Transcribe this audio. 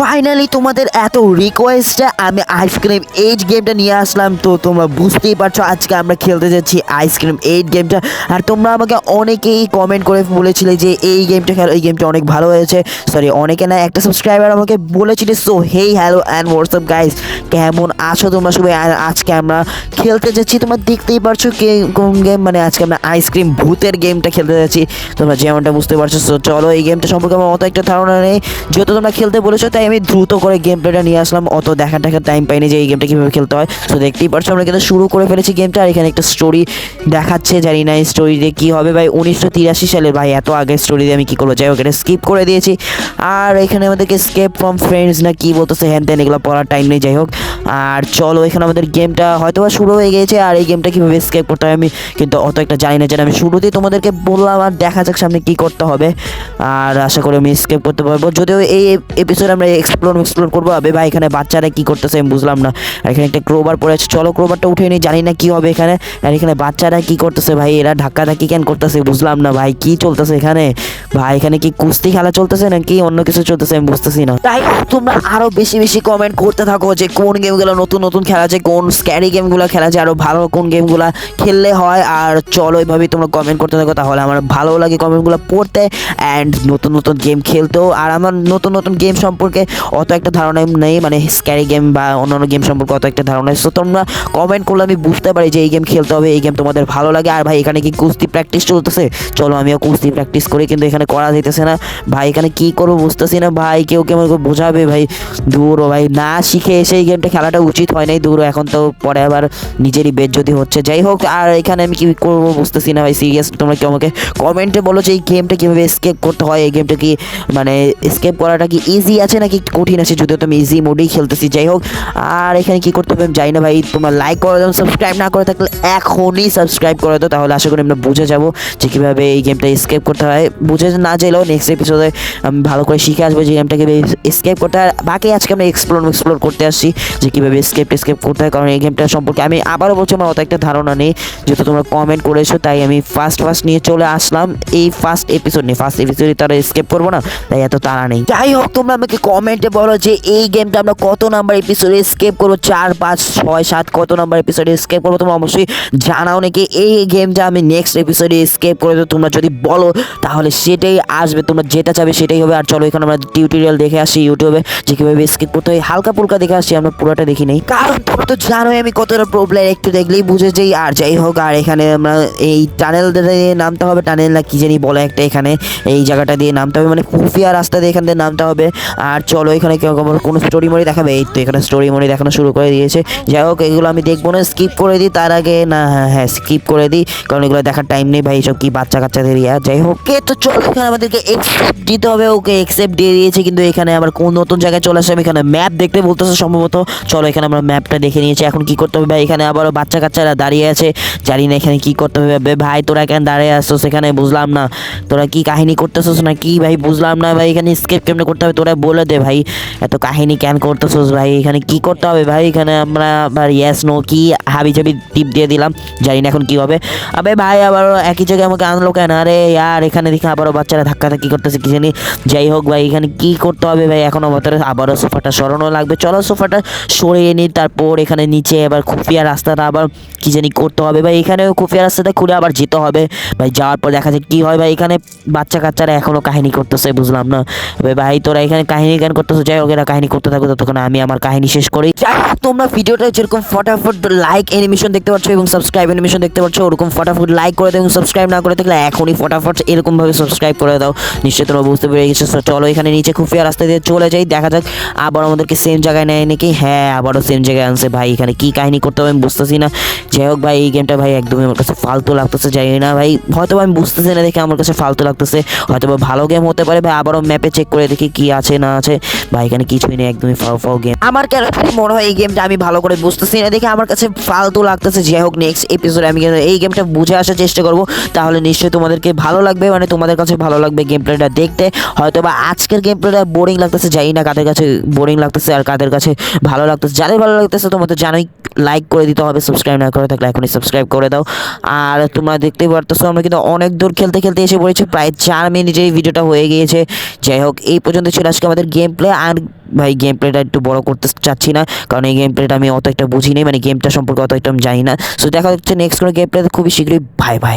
Finally তোমাদের এত রিকোয়েস্টে আমি আইসক্রিম এইট গেমটা নিয়ে আসলাম, তো তোমরা বুঝতেই পারছ আজকে আমরা খেলতে যাচ্ছি আইসক্রিম এইট গেমটা আর তোমরা আমাকে অনেকেই কমেন্ট করে বলেছিলে যে এই গেমটা খেলো, এই গেমটা অনেক ভালো হয়েছে। সরি অনেকে না, একটা সাবস্ক্রাইবার আমাকে বলেছিল so hey hello and WhatsApp guys কেমন আছো তোমরা সবাই? আর আজকে আমরা খেলতে যাচ্ছি, তোমরা দেখতেই পারছ কে কোন গেম মানে আজকে আমরা আইসক্রিম ভূতের গেমটা খেলতে যাচ্ছি। তোমরা যেমনটা বুঝতে পারছ সো চলো এই গেমটা সম্পর্কে আমার অত একটা ধারণা নেই। যেহেতু তোমরা খেলতে বলেছ, তাই আমি দ্রুত করে গেম প্লেটা নিয়ে আসলাম। অত দেখা দেখার টাইম পাইনি যে এই গেমটা কীভাবে খেলতে হয়। সো দেখতেই পারছ, আমরা কিন্তু শুরু করে ফেলেছি গেমটা আর এখানে একটা স্টোরি দেখাচ্ছে, জানি না এই স্টোরিতে কী হবে। ভাই, উনিশশো তিরাশি সালে ভাই, এত আগে স্টোরি দিয়ে আমি কী করব? যাই হোক, এটা স্কিপ করে দিয়েছি। আর এখানে আমাদেরকে স্কেপ ফ্রম ফ্রেন্ডস না কী বলতেছে, হ্যান ত্যান, এগুলো পড়ার টাইম নেই, যাই হোক। আর চলো, এখানে আমাদের গেমটা হয়তো বা শুরু হয়ে গিয়েছে, আর এই গেমটা কীভাবে স্কেপ করতে হয় আমি কিন্তু অত একটা জানি না। যেটা আমি শুরুতেই তোমাদেরকে বললাম, আর দেখা যাক সামনে কী করতে হবে। আর আশা করি আমি স্কেপ করতে পারব। যদিও এই এপিসোড আমরা এক্সপ্লোর এক্সপ্লোর করব। আবে ভাই, এখানে বাচ্চারা কী করতেছে আমি বুঝলাম না। আর এখানে একটা ক্রোবার পড়ে আছে। চলো ক্রোবারটা উঠে নিই, জানি না কী হবে এখানে। আর এখানে বাচ্চারা কী করতেছে ভাই, এরা ধাক্কা ধাক্কি কেন করতেছে বুঝলাম না। ভাই, কী চলতেছে এখানে? ভাই, এখানে কি কুস্তি খেলা চলতেছে নাকি অন্য কিছু চলতেছে আমি বুঝতেছি না। তাই তোমরা আরও বেশি বেশি কমেন্ট করতে থাকো যে কোন গেমগুলো নতুন নতুন খেলা যায় কোন স্ক্যারি গেমগুলো খেলা যায় আরও ভালো কোন গেমগুলো খেললে হয়। আর চলো এইভাবেই তোমরা কমেন্ট করতে থাকো, তাহলে আমার ভালো লাগে কমেন্টগুলো পড়তে। অ্যান্ড নতুন নতুন গেম খেলতেও। আর আমার নতুন নতুন গেম সম্পর্কে অত একটা ধারণা নেই মানে স্ক্যারি গেম বা অন্যান্য গেম সম্পর্কে অত একটা ধারণা তো তোমরা কমেন্ট করলে আমি বুঝতে পারি যে এই গেম খেলতে হবে, এই গেম তোমাদের ভালো লাগে। আর ভাই, এখানে কি কুস্তি প্র্যাকটিস চলতেছে? চলো, আমিও কুস্তি প্র্যাকটিস করি, কিন্তু এখানে করা যেতেছে না। ভাই, এখানে কি করব বুঝতেছি না। ভাই, কেউ কেমন করে বোঝাবে? ভাই, দূর ভাই, না শিখে এসে এই গেমটা খেলাটা উচিত হয় নাই, দূর। এখন তো পরে আবার নিজেরই বেদ যদি হচ্ছে। যাই হোক, আর এখানে আমি কি করব বুঝতেছি না ভাই সিরিয়াস তোমরা কি আমাকে কমেন্টে বলো যে এই গেমটা কীভাবে স্কেপ করতে হয়? এই গেমটা কি মানে স্কেপ করাটা কি ইজি আছে নাকি কঠিন আছে, যদিও তো আমি ইজি মোডেই খেলতেছি। যাই হোক, আর এখানে কি করতে হবে জানি না ভাই, তোমরা লাইক করে দাও সাবস্ক্রাইব না করে থাকলে এখনই সাবস্ক্রাইব করে দাও, তাহলে আশা করি আমরা বুঝে যাব যে কীভাবে এই গেমটা স্কেপ করতে হয়। বুঝে না চাইলেও নেক্সট এপিসোডে আমি ভালো করে শিখে আসব যে গেমটাকে স্কেপ করতে হয়। বাকি আজকে আমরা এক্সপ্লোর এক্সপ্লোর করতে আসছি যে কীভাবে স্কেপ স্কেপ করতে হয়, কারণ এই গেমটা সম্পর্কে আমি আবারও বলছি, আমার অত একটা ধারণা নেই। যেহেতু তোমরা কমেন্ট করেছ, তাই আমি ফার্স্ট ফার্স্ট নিয়ে চলে আসলাম। এই ফার্স্ট এপিসোড নিয়ে ফার্স্ট এপিসোডে তারা স্কেপ করব না, তাই এত তারা নেই। যাই হোক, তোমরা আমাকে কমেন্টে বলো যে এই গেমটা আমরা কত নাম্বার এপিসোডে স্কেপ করব? চার, পাঁচ, ছয়, সাত, কত নাম্বার এপিসোডে স্কেপ করব তোমরা অবশ্যই জানাও নাকি এই গেমটা আমি নেক্সট এপিসোডে স্কেপ করে দেবো তোমরা যদি বলো, তাহলে সেটাই আসবে, তোমরা যেটা চাবে সেটাই হবে। আর চলো, এখানে আমরা টিউটোরিয়াল দেখে আসি ইউটিউবে যে কীভাবে স্কিপ করতে হয়। হালকা পুলকা দেখে আসছি আমরা পুরোটা দেখি নেই। কারণ তোমরা তো জানোই আমি কতটা প্রবলেম একটু দেখলেই বুঝে যাই। আর যাই হোক, আর এখানে আমরা এই টানেল নামতে হবে। টানেল না কি জানি বলে একটা এখানে, এই জায়গাটা দিয়ে নামতে হবে। মানে খুফিয়া রাস্তা দিয়ে এখান দিয়ে নামতে হবে। আর চলো এখানে কোনো স্টোরি মরি দেখাবে। এই তো এখানে স্টোরি মরি দেখানো শুরু করে দিয়েছে। যাই হোক, এগুলো আমি দেখব না স্কিপ করে দিই। তার আগে না হ্যাঁ হ্যাঁ স্কিপ করে দিই। কারণ এগুলো দেখার টাইম নেই ভাই সব কি বাচ্চা কাচ্চাদের ইয়া যাই হোক কে তো চলো এখানে আমাদেরকে এক্সেপ্ট দিতে হবে। ওকে এক্সেপ্ট দিয়ে দিয়েছে, কিন্তু এখানে আবার কোন নতুন জায়গায় চলে আসে আমি এখানে ম্যাপ দেখতে বলতেছে সম্ভবত। চলো এখানে আমরা ম্যাপটা দেখে নিয়েছি। এখন কি করতে হবে ভাই? এখানে আবারও বাচ্চা কাচ্চারা দাঁড়িয়ে আছে। জানি না এখানে কি করতে হবে। ভাই, তোরা এখানে দাঁড়িয়ে আসছো সেখানে বুঝলাম না। তোরা কি কাহিনী করতেছিস না কি ভাই, বুঝলাম না ভাই, এখানে স্কেপ কেমনে করতে হবে? তোরা বলে দে ভাই, এত কাহিনী কেন করতেছিস ভাই? এখানে কি করতে হবে ভাই? এখানে আমরা আবার ইয়েস নো কি হাবি চাবি টিপ দিয়ে দিলাম। জানি না এখন কি হবে। আবে ভাই আবার একই জায়গায় আমাকে আনলো কেন? আরে আর এখানে দেখি আবারও বাচ্চারা ধাক্কা ধাক্কি করতেছে, কি জানি। যাই হোক ভাই, এখানে কি করতে হবে ভাই? এখনও ভেতরে আবারও সোফাটা সরানো লাগবে। চলো সোফাটা সরিয়ে নিই, তারপর এখানে নিচে আবার খুফিয়া রাস্তাটা আবার কি জানি করতে হবে ভাই। এখানেও খুফিয়া রাস্তাটা খুলে আবার যেতে হবে। ভাই, যাওয়ার পর দেখা যায় কি হয় ভাই। এখানে বাচ্চা কাচ্চারা এখনও কাহিনী করতেছে, বুঝলাম না। ভাই, তোরা এখানে কাহিনী গান করতেছো, যাই হোক, এরা কাহিনী করতে থাকো ততক্ষণ আমি আমার কাহিনী শেষ করি। তোমরা ভিডিওটা যেরকম ফটাফট লাইক অ্যানিমেশন দেখতে পাচ্ছ এবং সাবস্ক্রাইব অ্যানিমেশন দেখতে পাচ্ছ, ওরকম ফটাফট লাইক করে দাও এবং সাবস্ক্রাইব না করে থাকলে এখনই ফটাফট এরকম ভাবে সাবস্ক্রাইব করে দাও। নিশ্চয়ই তোমরা বুঝতে পেরে গেছো। চলো এখানে নিচে খুফিয়া রাস্তা দিয়ে চলে যাই, দেখা যাক আবার আমাদেরকে সেম জায়গায় নেয় নাকি? হ্যাঁ আবারও সেম জায়গায় আনছে। ভাই, এখানে কি কাহিনী করতে হবে আমি বুঝতেছি না। যাই হোক, ভাই, এই গেমটা ভাই, একদমই আমার কাছে ফালতু লাগতেছে যাই না, ভাই। হয়তো আমি বুঝতেছি না দেখে আমার কাছে ফালতু লাগতেছে। হয়তো ভালো গেম হতে পারে, ভাই, আবারও ম্যাপে চেক করে দেখি কি আছে, না আছে। ভাই, এখানে কিছুই নেই, একদমই ফাও ফাও গেম আমার কেন মনে হয় এই গেমটা আমি ভালো করে বুঝতেছি না। দেখে আমার কাছে ফালতু লাগতেছে। যাই হোক নেক্সট এপিসোডে আমি এই গেমটা বুঝে আসার চেষ্টা করব। তাহলে নিশ্চয়ই তোমাদেরকে ভালো লাগবে মানে তোমাদের কাছে ভালো লাগবে গেম প্লেটা দেখতে। হয়তো বা আজকের গেম প্লেটা বোরিং লাগতেছে, জানি না কাদের কাছে বোরিং লাগতেছে আর কাদের কাছে ভালো লাগতেছে। যাদের ভালো লাগতেছে তোমরা তো জানোই লাইক করে দিতে হবে সাবস্ক্রাইব না করে থাকলে এখনই সাবস্ক্রাইব করে দাও। আর তোমরা দেখতেই পারতেছো, আমরা কিন্তু অনেক দূর খেলতে খেলতে এসে পড়েছি, প্রায় চার মিনিটের ভিডিওটা হয়ে গিয়েছে। যাই হোক, এই পর্যন্ত ছিল আজকে আমাদের গেম প্লে আর ভাই গেম প্লেটা একটু বড় করতে চাচ্ছি না, কারণ এই গেম প্লেটা আমি অত একটা বুঝি মানে গেমটা সম্পর্কে অত একটা আমি জানি না। সো দেখা যাচ্ছে নেক্সট কোনো গেম প্লেতে খুবই শীঘ্রই ভাই বাই